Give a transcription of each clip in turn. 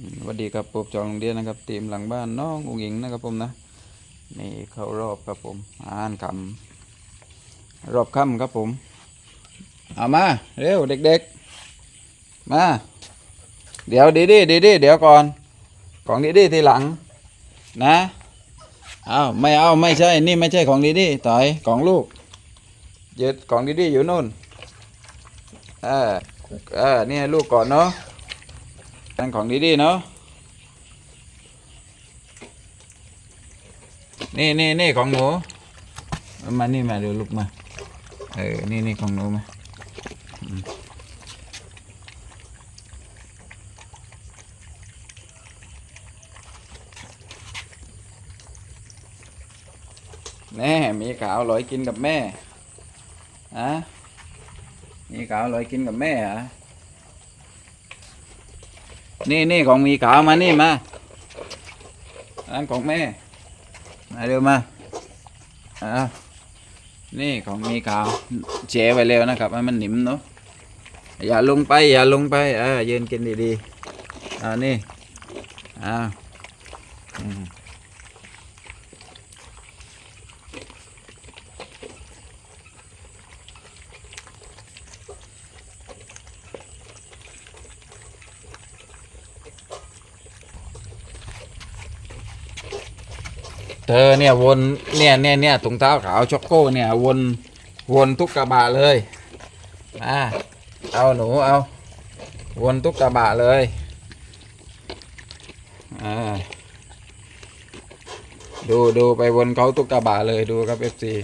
สวัสดีครับผมจองโรงเรียนนะครับทีมหลังบ้านน้องอุ๋งอิงนะครับผมนะนี่เข้ารอบครับผมอ่านคำรอบค่ำครับผมเอามาเร็วเด็กๆมาเดี๋ยวดีดีดีดีเดี๋ยวก่อนของดีดีทีหลังนะเอาไม่เอาไม่ใช่นี่ไม่ใช่ของดีดีต่อยของลูกยึดของดีดีอยู่นู่นเออเออนี่ลูกก่อนเนาะ อันของดีๆเนาะนี่นี่นี่ของหนูมานี่มาเดี๋ยวลุกมาเออนี่นี่ของหนูมาอืมแน่มีขาวลอยกินกับแม่อะมีขาวลอยกินกับแม่เหรอ นี่นี่ของมีขาวมานี่มาอันของแม่ มาเร็วมาอ่านี่ของมีขาวเจ๊ไปเร็วนะครับให้มันหนิมเนาะอย่าลงไปอย่าลงไปอ่ายืนกินดีๆอ่านี่อ่าอืม เธอเนี่ยวนเนี่ยเนี่ยเนี่ยถุงเท้าขาวช็อกโก้เนี่ยวนวนทุกกระบะเลยมาเอาหนูเอาวนทุกกระบะเลยอ่าดูดูไปวนเขาทุกกระบะเลยดูครับเอฟซี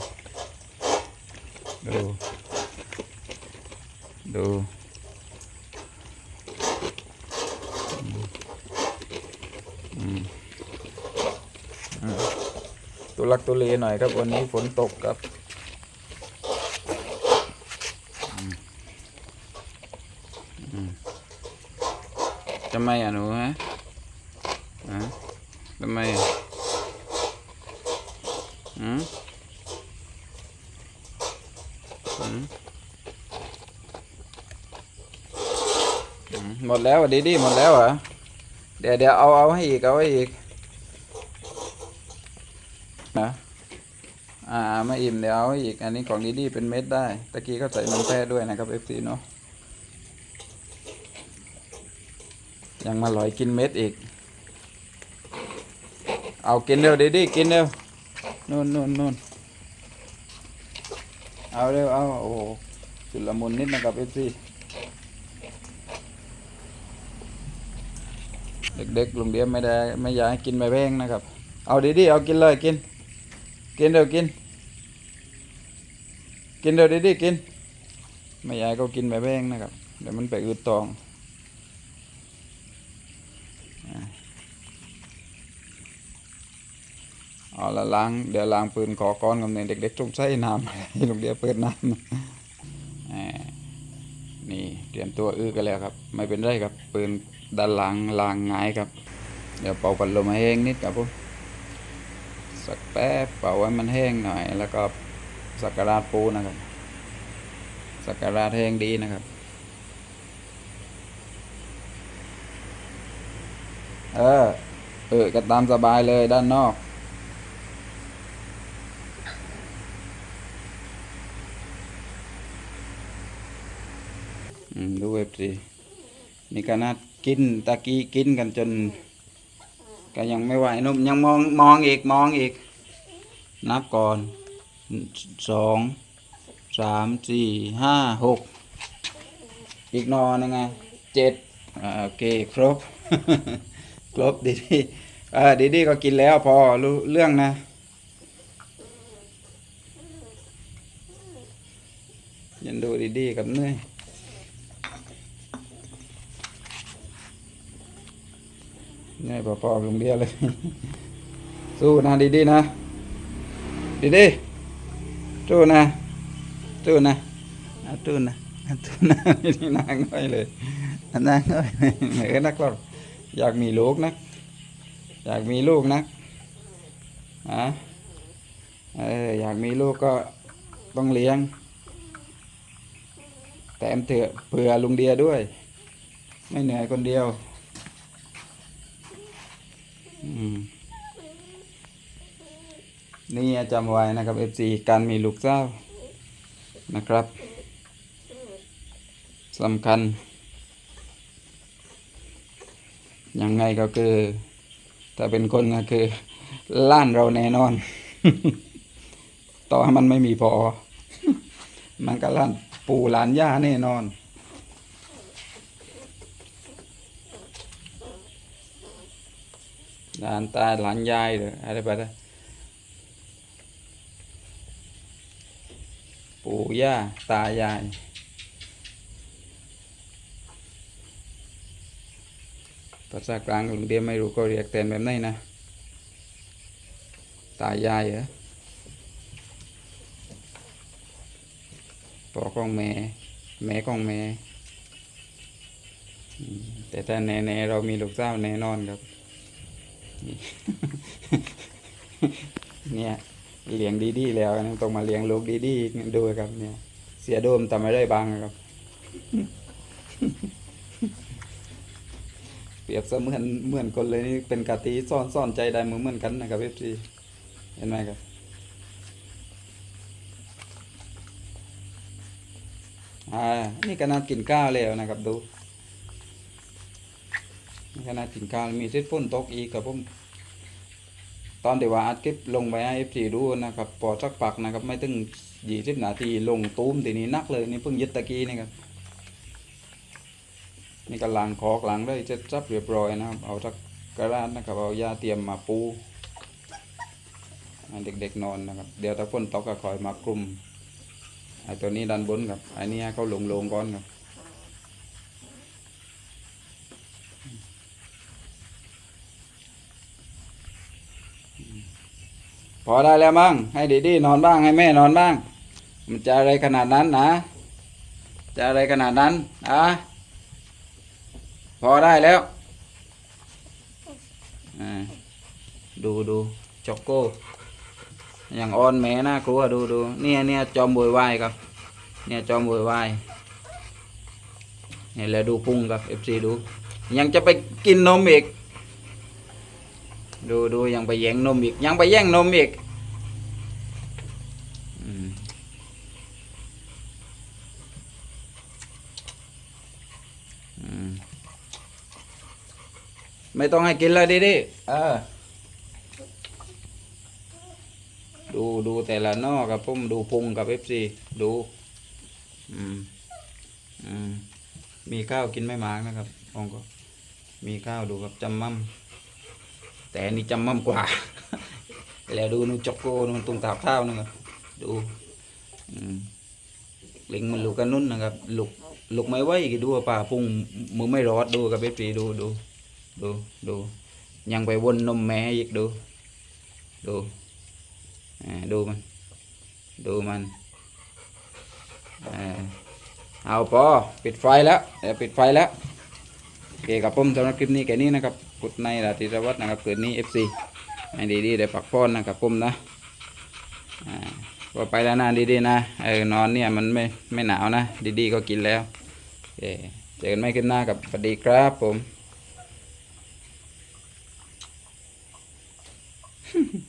ดู ดูอืมอืมตุ ลักตุเลหน่อยครับวันนี้ฝนตกครับอืมอืมทำไมอะหนูฮะฮะทำไมอะอืมอืมหมดแล้วดีดีหมดแล้วเหรอ เดี๋ยวเดี๋ยวเอาเอาให้อีกเอาให้อีก นะอ่าไม่อิ่มเดี๋ยวอีกอันนี้ของดีดีเป็นเม็ดได้ ตะกี้เขาใส่นมแพะด้วยนะครับเอฟซีเนาะยังมาลอยกินเม็ดอีก เอากินเร็วดีดีกินเร็วนู่นนู่นนู่นเอาเร็วเอาโอ้โหสุดละมุนนิดนะครับเอฟซีเด็กๆโรงเรียไม่ได้ไม่อยากให้กินใบแพงนะครับ เอาดีดีเอากินเลยกิน กินเร็วกิน กินเร็วดีดีกิน ไม่ยากให้ก็กินใบแพงนะครับ เดี๋ยวมันไปอืดตองอะเอาละล้างเดี๋ยวล้างปืนขอก้อนกับเนี่ยเด็กๆจงใช้น้ำให้โรงเรียเปิดน้ำนี่เตรียมตัวอื้อกันแล้วครับ ไม่เป็นไรครับปืนด้านหลังล้างง่ายครับ เดี๋ยวเป่าพัดลมให้แห้งนิดครับผม สักแป๊บเป่าให้มันแห้งหน่อย แล้วก็สักการาดปูนะครับ สักการาดแห้งดีนะครับเออ เออก็ตามสบายเลยด้านนอก ดูเว็บสินี่ขนาดกินตะกี้กินกันจน ก็ยังไม่ไหวนุ่มยังมองมองอีกมองอีก นับก่อนสองสามสี่ห้าหกอีกนอนยังไงเจ็ดโอเคครบ ครบดีดีเออดีดีก็กินแล้วพอรู้เรื่องนะ ยันดูดีดีกับเนื่อย เหนื่อยพอๆโรงเรียเลย สู้นะดีๆนะ ดีๆสู้นะสู้นะสู้นะสู้นะนี่นางง่อยเลยอะนางง่อยเหนื่อยนักหรอกอยากมีลูกนักอยากมีลูกนักอะเอออยากมีลูกก็ต้องเลี้ยงแถมเถอะเผื่อลุงเดียด้วย ไม่เหนื่อยคนเดียว นี่จำไว้นะครับ FC การมีลูกเจ้านะครับสำคัญ ยังไงก็คือ ถ้าเป็นคนก็คือ ล้านเราแน่นอน ต่อให้มันไม่มีพอ มันก็ล้านปู่หลานย่าแน่นอน หลานตาหลานยายหรืออะไรไปนะปู่ย่าตายาย ภาษากลางลุงเดียไม่รู้ก็เรียกแต่แบบไหนนะ ตายายเหรอพ่อของแม่ แม่ของแม่ แต่ถ้าแน่ๆเรามีลูกสาวแน่นอนครับ เนี่ยเลี้ยงดีๆแล้วนต้องมาเลี้ยงลูกดีๆดูครับ เนี่ย เสียโดมทำไม่ได้บางครับ เปรียบเสมือนเหมือนคนเลยนี่เป็นกะตีซ่อนซ่อนใจได้เหมือนเหมือนกันนะครับเอฟซีเห็นไหมครับอ่านี่ขนากินข้าวแล้วนะครับดู ขนาดกินข้าวมีทิศฝนตกอีกครับผมตอนที่ว่าอัดคลิปลงไปให้เอฟซีดูนะครับพอสักปักนะครับไม่ถึงยี่สิบนาทีลงตูมทีนี้นักเลยนี่เพิ่งยึดตะกี้นี่ครับนี่ก็ล้างคอกล้างได้เสร็จสับเรียบร้อยนะครับ เอาสักกระดาษนะครับเอายาเตรียมมาปูเด็กๆนอนนะครับ เดี๋ยวถ้าฝนตกก็คอยมากลุ่มไอ้ตัวนี้ด้านบนครับไอ้นี่เขาลงๆก่อนครับ พอได้แล้วมั้งให้ดีๆนอนบ้างให้แม่นอนบ้าง มันจะอะไรขนาดนั้นนะ จะอะไรขนาดนั้นอะพอได้แล้วอ่าดูดูจ็อกโก้อย่างอ่อนแม่น่ากลัวดูดูเนี่ยเนี่ยจอมบวยวายครับ เนี่ยจอมบวยวายเนี่ยแล้วดูพุงครับเอฟซีดู ยังจะไปกินนมอีก ดูดูยังไปแย่งนมอีก ยังไปแย่งนมอีกไม่ต้องให้กินเลยดิดิเออ ดูดูแต่ละนอกกับผมดูพุงกับเอฟซีดู อืม อืม มีข้าวกินไม่มากนะครับผมก็ มีข้าวดูกับจำมั่ม แต่นี่จำมั่มกว่า แล้วดูนู่นจ็อกโกนู่นตรงตาข้าวนะครับดูอืมลิงมันลูกกันนุ่นนะครับลูกลูกไม่ไหวกี่ดูป่าพุ่งมือไม่รอดดูกับเอฟซีดูดูดูดูยังไปวนนมแม่อีกดูดูอ่าดูมัน ดูมันอ่าเอาพอปิดไฟแล้วเดี๋ยวปิดไฟแล้วโอเคครับผมสำหรับคลิปนี้แค่นี้นะครับ กุดในราตรีสวัสดิ์นะครับเกิดนี้ FC ให้ดีๆได้ปักป้อนนะครับผมนะอ่าก็ไปแล้วนะดีๆนะเออนอนเนี่ยมันไม่ไม่หนาวนะ ดีๆก็กินแล้วเคเจอกันไม่ขึ้นหน้ากับสวัสดีครับผม